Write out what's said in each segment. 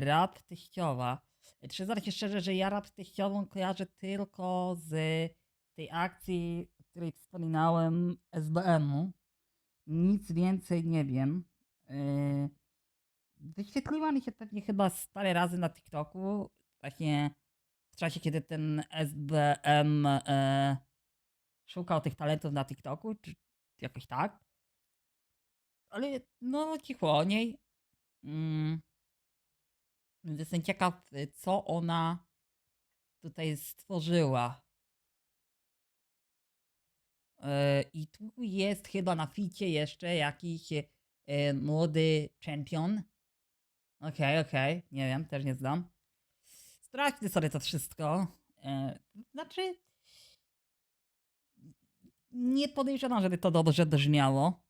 Rap teściowa. Przyznam się szczerze, że ja rap teściową kojarzę tylko z tej akcji, o której wspominałem, SBM-u. Nic więcej nie wiem. Yy, Wyświetliła mi się pewnie chyba parę razy na TikToku. Właśnie w czasie, kiedy ten SBM e, szukał tych talentów na TikToku, czy jakoś tak. Ale no, cicho o niej. Mm. Jestem ciekaw, y, co ona tutaj stworzyła. E, I tu jest chyba na ficie jeszcze jakiś e, młody champion. Okej, okej, nie wiem, też nie znam. Sprawdźmy sobie to wszystko. E, znaczy, nie podejrzewam, żeby to dobrze brzmiało.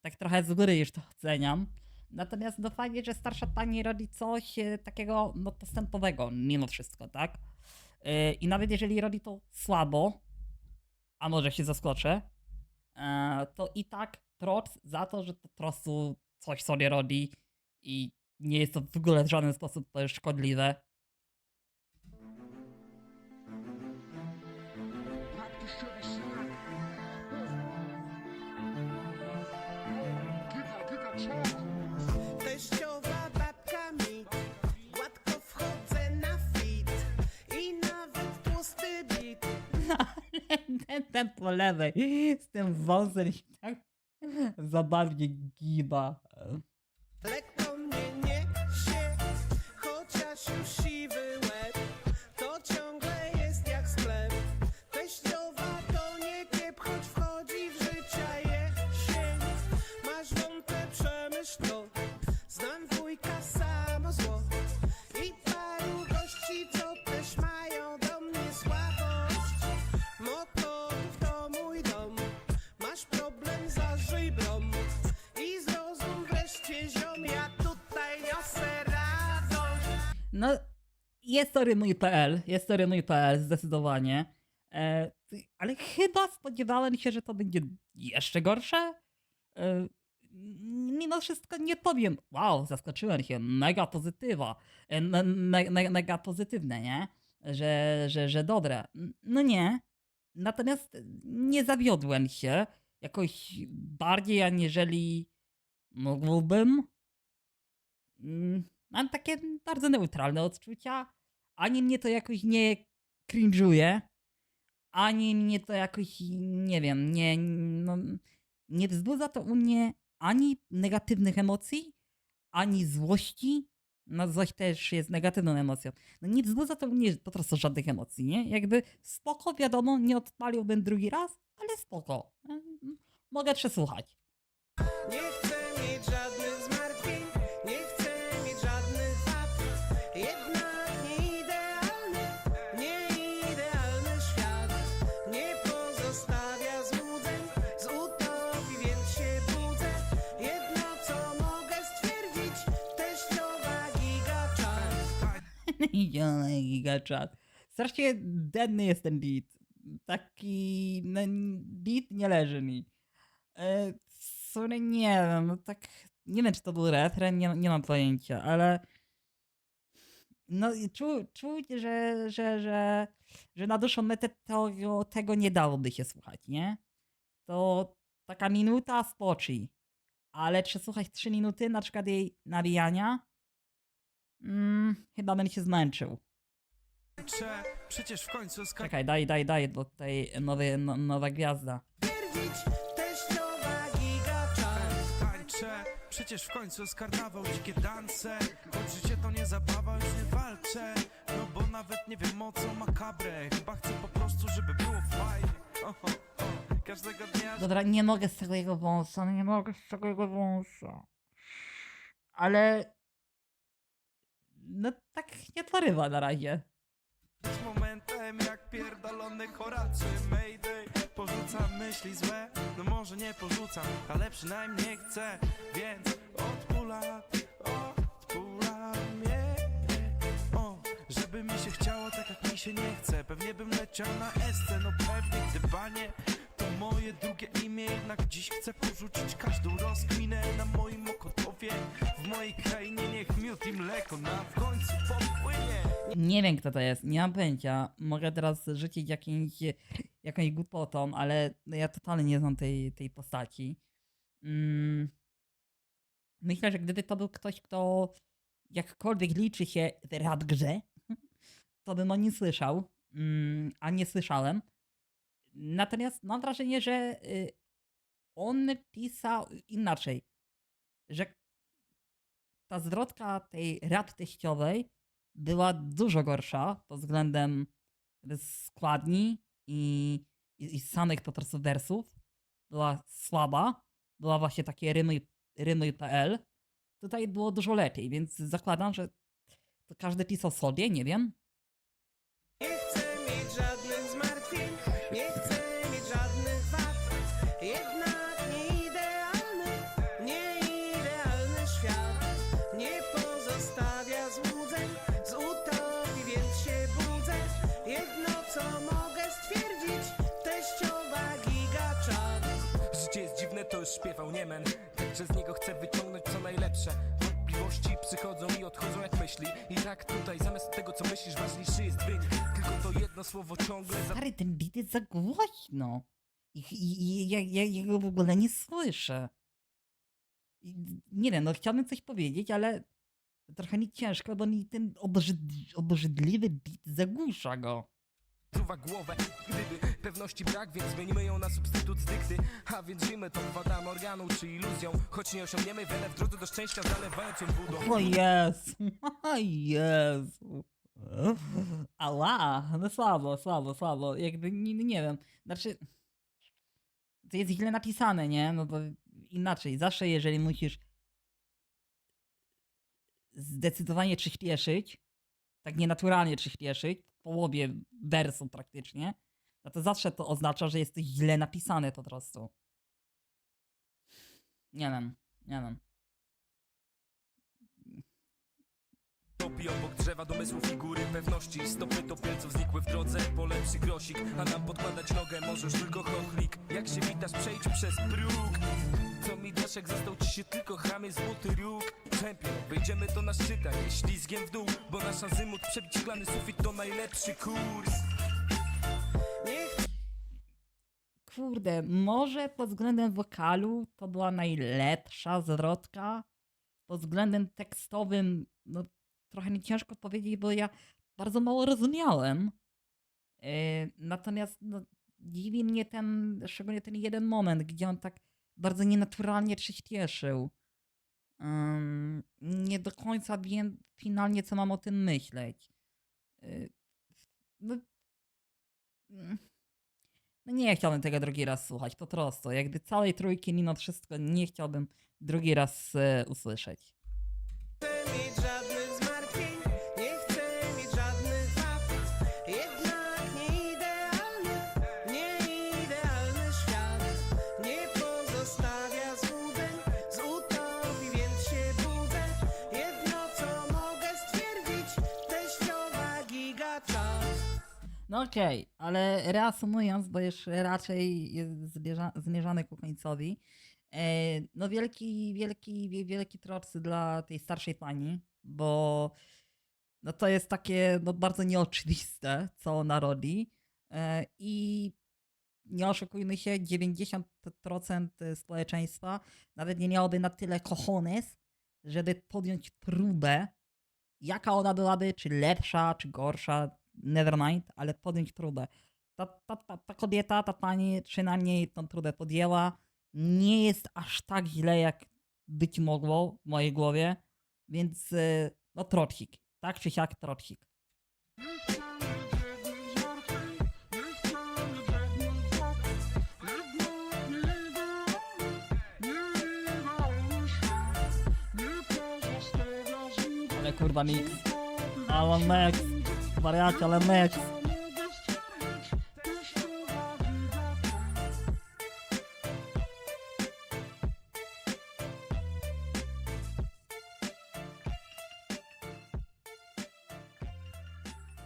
Tak trochę z góry już to oceniam. Natomiast no fajnie, że starsza pani robi coś e, takiego no, postępowego mimo wszystko, tak? E, I nawet jeżeli robi to słabo, a może się zaskoczę, e, to i tak proc za to, że po prostu coś sobie robi i nie jest to w ogóle w żaden sposób to szkodliwe. Ten, po lewej z tym wąsem się tak zabawnie giba. Lekko mnie niesie Chociaż już siwy łeb No, jest to rymuj.pl, jest to rymuj.pl, zdecydowanie. E, ale chyba spodziewałem się, że to będzie jeszcze gorsze. E, mimo wszystko nie powiem, wow, zaskoczyłem się, mega pozytywa, me, me, me, mega pozytywne, nie? Że, że, że dobre. No nie. Natomiast nie zawiodłem się jakoś bardziej, aniżeli mógłbym. Mm, Mam takie bardzo neutralne odczucia. Ani mnie to jakoś nie cringe'uje, ani mnie to jakoś, nie wiem, nie, no, nie wzbudza to u mnie ani negatywnych emocji, ani złości. No złość też jest negatywną emocją. No nie wzbudza to u mnie po prostu żadnych emocji, nie? Jakby spoko, wiadomo, nie odpaliłbym drugi raz, ale spoko. Mogę przesłuchać. Nie chcę Idziony gigachat. Strasznie denny jest ten beat. Taki no, beat nie leży mi. E, sumie nie wiem, no tak nie wiem czy to był refren, nie, nie mam pojęcia, ale no czu, czuć, że, że, że, że na dłuższą metę tego, tego nie dałoby się słuchać, nie? To taka minuta spoczy. Ale czy słuchać 3 minuty na przykład jej nawijania? Mm, chyba bym się zmęczył. Cze, przecież w końcu skarbie Czekaj, daj, daj, daj, bo tutaj nowy, no, nowa gwiazda. Tańczę Przecież w końcu jest karnawał, dzikie dance Choć życie to nie zabawa, już nie walczę No bo nawet nie wiem o co makabre Chyba chcę po prostu, żeby było fajnie Oho, o, Każdego dnia Dobra, nie mogę z tego jego wąsa, no nie mogę z tego jego wąsa. Ale... No tak nie porywa na razie. z momentem jak pierdolony Horacy Mayday Porzucam myśli złe, no może nie porzucam Ale przynajmniej chcę, więc odpulam, odpulam je O, żeby mi się chciało tak jak mi się nie chce. Pewnie bym leciał na esce, no pewnie gdybanie To moje drugie imię, jednak dziś chcę porzucić każdą rozkminę Na moim oko W mojej krainie niech miód i mleko nam w końcu popłynie Nie wiem kto to jest, nie mam pojęcia. Mogę teraz rzucić jakimś, jakąś głupotą, ale ja totalnie nie znam tej, tej postaci. Mm. Myślę, że gdyby to był ktoś, kto jakkolwiek liczy się w rad grze, to bym o nim słyszał, mm, a nie słyszałem. Natomiast mam wrażenie, że y, on pisał inaczej, że ta zwrotka tej rad teściowej była dużo gorsza pod względem składni i, i, i samych po prostu wersów. Była słaba, była właśnie takie rymy, rymy.pl. Tutaj było dużo lepiej, więc zakładam, że to każdy pisał sobie, nie wiem. Już śpiewał Niemen Także z niego chcę wyciągnąć co najlepsze Wątpliwości przychodzą i odchodzą jak myśli I tak tutaj zamiast tego co myślisz ważniejszy jest wynik Tylko to jedno słowo ciągle za... Stary, ten beat jest za głośno. I, i, i ja, ja jego w ogóle nie słyszę. I, nie wiem, no chciałbym coś powiedzieć, ale trochę mi ciężko, bo mi ten obrzyd, obrzydliwy beat zagłusza go. Truwa głowę Gdyby pewności brak, więc zmienimy ją na substytut z dykty A więc żyjmy to wada organu czy iluzją Choć nie osiągniemy wiele w drodze do szczęścia zalewając ją wodą O Jezu, o Jezu. Ała, no słabo, słabo, słabo. Jakby nie, nie wiem. Znaczy, to jest źle napisane, nie? No to inaczej. Zawsze jeżeli musisz zdecydowanie przyspieszyć, tak nienaturalnie przyspieszyć, połowie wersu praktycznie, no to zawsze to oznacza, że jesteś źle napisany po prostu. Nie wiem, nie wiem. Topi obok drzewa domysłu figury pewności. Stopy topielców znikły w drodze po lepszy grosik. A nam podkładać nogę możesz tylko chochlik. Jak się witasz przejdź przez próg. Co mi daszek został ci się tylko chamie złoty róg. Czempion, wejdziemy to na szczytach Nie ślizgiem w dół, bo nasz azymut przebić szklany sufit to najlepszy kurs. Kurde, może pod względem wokalu to była najlepsza zwrotka. Pod względem tekstowym, no trochę mi ciężko powiedzieć, bo ja bardzo mało rozumiałem. Yy, natomiast no, dziwi mnie ten, szczególnie ten jeden moment, gdzie on tak bardzo nienaturalnie przyspieszył. Nie do końca wiem finalnie, co mam o tym myśleć. Yy, no, mm, no nie chciałbym tego drugi raz słuchać, po prostu. Jakby całej trójki mimo wszystko nie chciałbym drugi raz e, usłyszeć. No okej, ale reasumując, bo już raczej zmierza, zmierzany ku końcowi. E, no wielki, wielki, wie- wielki trocy dla tej starszej pani, bo no to jest takie no bardzo nieoczywiste, co ona robi. E, I nie oszukujmy się, 90% społeczeństwa nawet nie miałoby na tyle cojones, żeby podjąć próbę, jaka ona byłaby, czy lepsza, czy gorsza, nevermind, ale podjąć próbę. Ta, ta, ta, ta kobieta, ta pani przynajmniej tą próbę podjęła. Nie jest aż tak źle, jak być mogło w mojej głowie, więc e, no trotchik. Tak czy siak trotchik. Ale kurwa mix. Ale mix. Wariacie, ale mix.